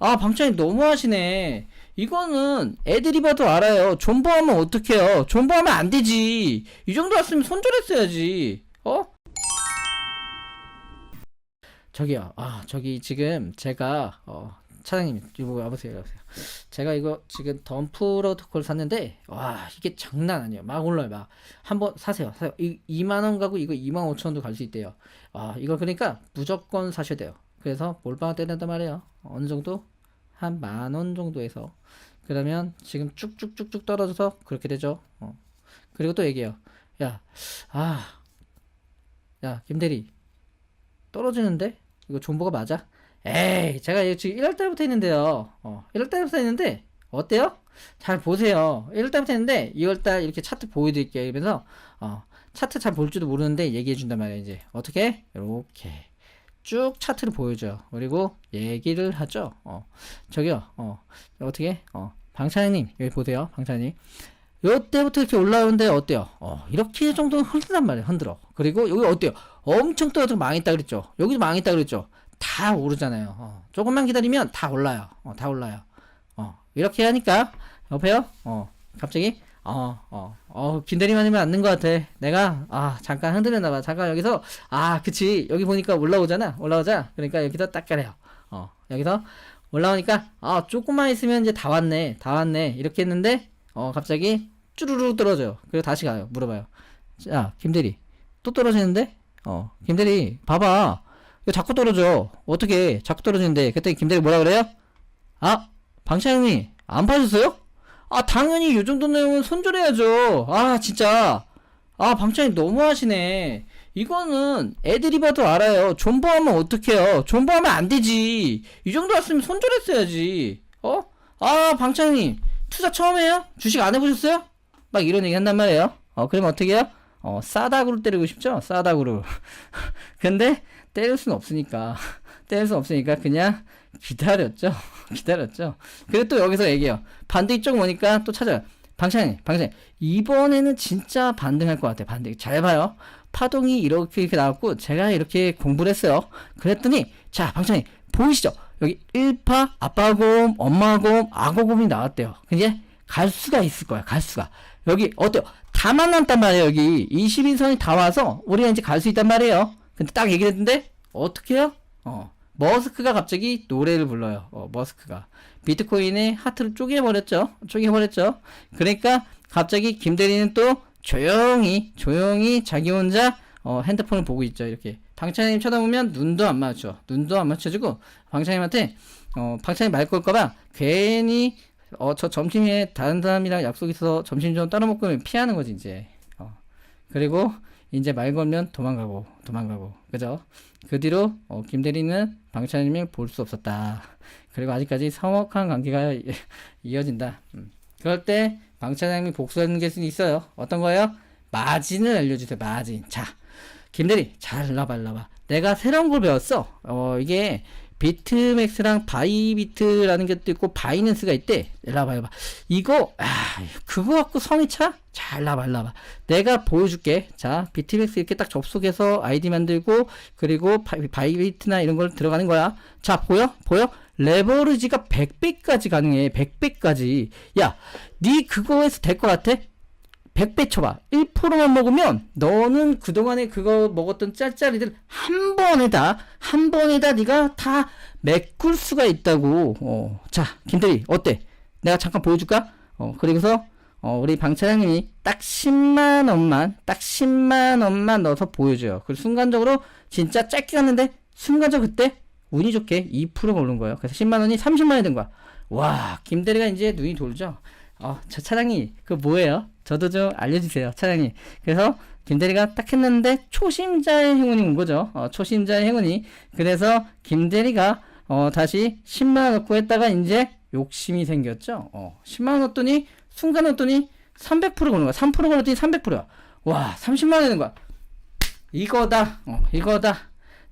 아, 방찬이 너무하시네. 이거는 애들이 봐도 알아요. 존버하면 어떡해요? 존버하면 안 되지. 이 정도 왔으면 손절했어야지. 어? 저기요. 아, 저기 지금 제가 어, 차장님 이거 와보세요. 와보세요. 제가 이거 지금 덤프 프로토콜 샀는데 와 이게 장난 아니에요. 막 올라요. 막 한번 사세요. 사요. 이 2만 원 가고 이거 2만 5천 원도 갈 수 있대요. 아 이거 그러니까 무조건 사셔야 돼요. 그래서 몰빵 때린단 말이에요. 어느 정도 한 만 원 정도에서 그러면 지금 쭉쭉쭉쭉 떨어져서 그렇게 되죠. 어. 그리고 또 얘기해요. 야, 아, 야 김대리 떨어지는데 이거 존버가 맞아? 에이, 제가 지금 1월 달부터 했는데요. 어, 1월 달부터 했는데 어때요? 잘 보세요. 1월 달부터 했는데 2월 달 이렇게 차트 보여드릴게요. 이러면서 어, 차트 잘볼 줄도 모르는데 얘기해 준단 말이에요. 이제 어떻게? 이렇게 쭉 차트를 보여줘요. 그리고 얘기를 하죠. 어, 저기요. 어, 어떻게? 어, 방찬님 여기 보세요. 방찬님. 요때부터 이렇게 올라오는데 어때요? 어, 이렇게 정도는 흔들단 말이에요. 흔들어. 그리고 여기 어때요? 엄청 떨어져 망했다 그랬죠? 여기도 망했다 그랬죠? 다 오르잖아요. 어, 조금만 기다리면 다 올라요. 어, 다 올라요. 어, 이렇게 하니까, 여보세요? 어, 갑자기, 어, 어, 어, 김대리만 이면 안는 것 같아. 내가, 아, 잠깐 흔들렸나봐. 잠깐 여기서, 아, 그치. 여기 보니까 올라오잖아. 올라오자. 그러니까 여기서 딱 가래요. 어, 여기서 올라오니까, 아, 조금만 있으면 이제 다 왔네. 다 왔네. 이렇게 했는데, 어, 갑자기 쭈루루 떨어져요. 그리고 다시 가요. 물어봐요. 자, 김대리. 또 떨어지는데? 어, 김대리, 봐봐. 이거 자꾸 떨어져. 어떻게 자꾸 떨어지는데? 그때 김대리 뭐라 그래요? 아, 방차영이 안 봐줬어요? 아, 당연히 요 정도 내용은 손절해야죠. 아, 진짜. 아, 방차영이 너무하시네. 이거는 애들이 봐도 알아요. 존버하면 어떡해요? 존버하면 안 되지. 이 정도 왔으면 손절했어야지. 어? 아, 방차영님. 투자 처음 해요? 주식 안 해보셨어요? 막 이런 얘기 한단 말이에요. 어, 그러면 어떻게 해요? 어, 싸다구로 때리고 싶죠? 싸다구로. 근데, 때릴 수는 없으니까. 때릴 수는 없으니까 그냥 기다렸죠. 기다렸죠. 그리고 또 여기서 얘기해요. 반대 이쪽 오니까 또 찾아요. 방찬이, 방찬이. 이번에는 진짜 반등할 것 같아. 반등. 잘 봐요. 파동이 이렇게 이렇게 나왔고, 제가 이렇게 공부를 했어요. 그랬더니, 자, 방찬이, 보이시죠? 여기 1파, 아빠 곰, 엄마 곰, 악어 곰이 나왔대요. 이제 갈 수가 있을 거야. 갈 수가. 여기 어때요? 다 만났단 말이에요. 여기 22선이 다 와서 우리가 이제 갈 수 있단 말이에요. 근데 딱 얘기했는데 어떻게 해요? 어. 머스크가 갑자기 노래를 불러요. 어, 머스크가. 비트코인의 하트를 쪼개버렸죠. 쪼개버렸죠. 그러니까 갑자기 김대리는 또 조용히, 조용히 자기 혼자 어, 핸드폰을 보고 있죠. 이렇게. 방찬님 쳐다보면 눈도 안 맞춰. 눈도 안 맞춰주고, 방찬님한테, 어, 방찬님 말 걸까봐 괜히, 어, 저 점심에 다른 사람이랑 약속 있어서 점심 좀 따로 먹고 피하는 거지, 이제. 어. 그리고, 이제 말 걸면 도망가고, 도망가고. 그죠? 그 뒤로, 어, 김대리는 방찬님을 볼 수 없었다. 그리고 아직까지 서먹한 관계가 이- 이어진다. 음. 그럴 때, 방찬님이 복수하는 게 있어요. 어떤 거예요? 마진을 알려주세요, 마진. 자, 김대리, 잘 일러봐, 일러봐. 내가 새로운 걸 배웠어. 어, 이게 비트맥스랑 바이비트라는 것도 있고 바이낸스가 있대. 일러봐, 일러봐. 이거, 아, 그거 갖고 성이 차? 잘 일러봐, 일러봐. 내가 보여줄게. 자, 비트맥스 이렇게 딱 접속해서 아이디 만들고, 그리고 바, 바이비트나 이런 걸 들어가는 거야. 자, 보여? 보여? 레버리지가 100배까지 가능해. 100배까지. 야, 니 그거에서 될 것 같아? 100배 쳐봐. 1%만 먹으면 너는 그동안에 그거 먹었던 짤짤이들 한 번에다 한 번에다 네가 다 메꿀 수가 있다고. 어. 자, 김대리 어때? 내가 잠깐 보여줄까? 어, 그리고서 어, 우리 방 차장님이 딱 10만 원만 딱 10만 원만 넣어서 보여줘요. 그리고 순간적으로 진짜 짧게 갔는데 순간적으로 그때 운이 좋게 2%가 오른 거예요. 그래서 10만 원이 30만 원이 된 거야. 와, 김대리가 이제 눈이 돌죠. 어, 저 차장님, 그 뭐예요? 저도 좀 알려주세요, 차장님. 그래서 김대리가 딱 했는데 초심자의 행운이 온 거죠. 어, 초심자의 행운이. 그래서 김대리가 어, 다시 10만원 넣고 했다가 이제 욕심이 생겼죠. 어, 10만원 넣었더니 순간 넣었더니 300% 거는 거야. 3% 걸었더니 300%야. 와, 30만원 되는 거야. 이거다. 어, 이거다.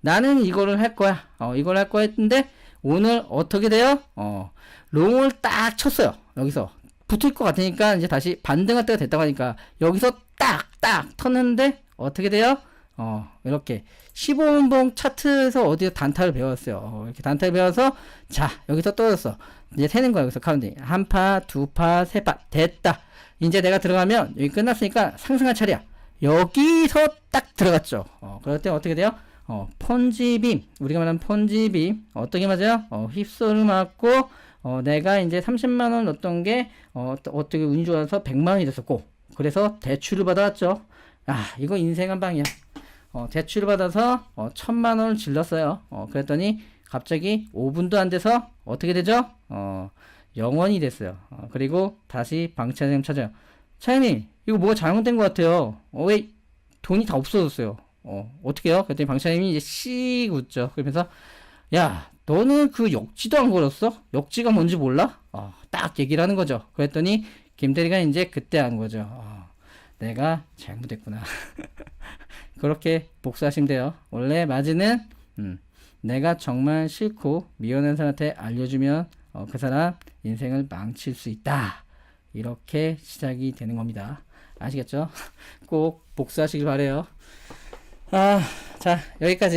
나는 이거를 할 거야. 어, 이걸 할 거야 했는데 오늘 어떻게 돼요? 어, 롱을 딱 쳤어요. 여기서 붙을 것 같으니까 이제 다시 반등할 때가 됐다고 하니까 여기서 딱딱 텄는데 어떻게 돼요? 어, 이렇게 15분봉 차트에서 어디서 단타를 배웠어요. 어, 이렇게 단타를 배워서 자, 여기서 떨어졌어. 이제 세는 거야. 여기서 카운팅. 한 파, 두 파, 세 파. 됐다. 이제 내가 들어가면 여기 끝났으니까 상승할 차례야. 여기서 딱 들어갔죠. 어, 그럴 때 어떻게 돼요? 어, 폰지빔. 우리가 말하는 폰지빔. 어떻게 맞아요? 어, 휩소를 맞고 어, 내가 이제 30만 원 넣었던 게 어, 또 어떻게 운이 좋아서 100만 원이 됐었고 그래서 대출을 받아왔죠. 아, 이거 인생 한 방이야. 어, 대출을 받아서 어, 천만 원을 질렀어요. 어, 그랬더니 갑자기 5분도 안 돼서 어떻게 되죠? 어, 영원이 됐어요. 어, 그리고 다시 방차장님 찾아요. 차장님, 이거 뭐가 잘못된 것 같아요. 어, 왜 돈이 다 없어졌어요? 어, 어떻게 해요? 그랬더니 방차장님이 이제 씩 웃죠. 그러면서, 야, 너는 그 역지도 안 걸었어? 역지가 뭔지 몰라? 어, 딱 얘기를 하는 거죠. 그랬더니 김대리가 이제 그때 한 거죠. 어, 내가 잘못했구나. 그렇게 복수하시면 돼요. 원래 마지는 음, 내가 정말 싫고 미워하는 사람한테 알려주면 어, 그 사람 인생을 망칠 수 있다. 이렇게 시작이 되는 겁니다. 아시겠죠? 꼭 복수하시길 바래요. 아, 자 여기까지.